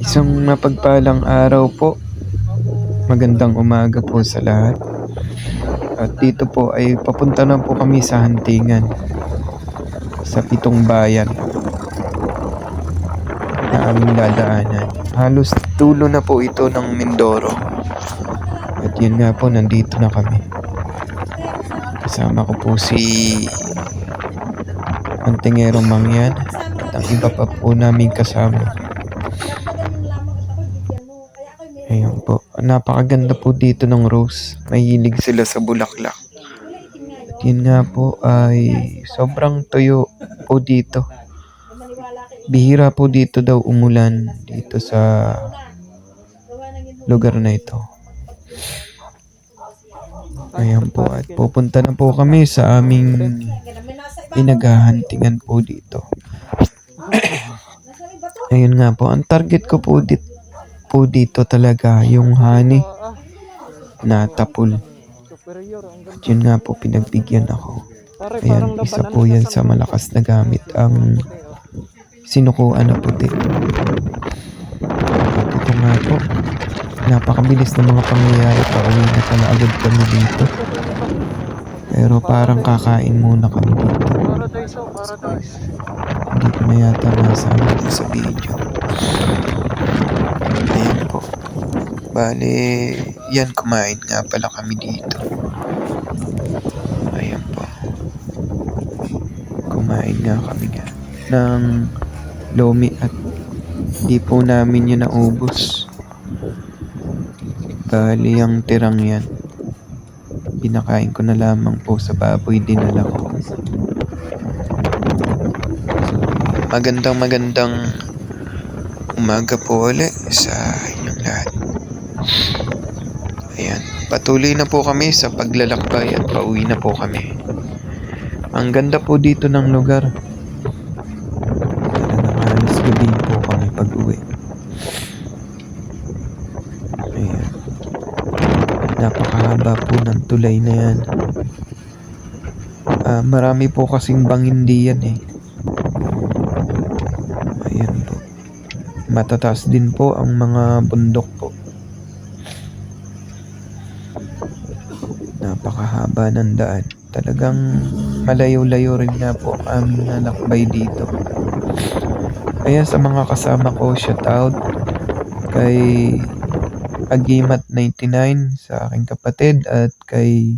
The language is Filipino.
Isang mapagpalang araw po. Magandang umaga po sa lahat. At dito po ay papunta na po kami sa Hantingan. Sa pitong bayan na aming dadaanan. Halos tulo na po ito ng Mindoro. At yun nga po, nandito na kami. Kasama ko po si Antingero Mangyan at ang iba pa po namin kasama. Ayun po. Napakaganda po dito ng rose. Mahilig sila sa bulaklak. At yun nga po ay sobrang tuyo po dito. Bihira po dito daw umulan dito sa lugar na ito. Ayan po at pupunta na po kami sa aming pinaghahantingan po dito. Ayun nga po, ang target ko po, dit, po dito talaga yung honey na tapul. At yun nga po, pinagbigyan ako. Ayan, isa po yan sa malakas na gamit ang sinukuan na puti. At ito nga po, napakabilis ng mga pangyayari pa uwi na pala kami dito. Pero parang kakain muna kami dito. Hindi ko na yata nasama ito sa video. Ayan po. Bale, yan kumain nga pala kami dito. Ayan po. Kumain nga kami nga ng lomi at di po namin yun naubos. Bali, ang tirang yan. Pinakain ko na lamang po sa baboy dinala ko. Magandang magandang umaga po ulit sa inyong lahat. Ayan, patuloy na po kami sa paglalakbay at pauwi na po kami. Ang ganda po dito ng lugar. Talagang halos gabi po kami pag uwi. Ayan. Napakahaba po ng tulay na yan. Ah, marami po kasing bangindi yan eh. Ayan po. Matataas din po ang mga bundok po. Napakahaba ng daan. Talagang malayo-layo rin nga po ang aming nalakbay dito. Kaya sa mga kasama ko, shout out kay Agimat99 sa aking kapatid at kay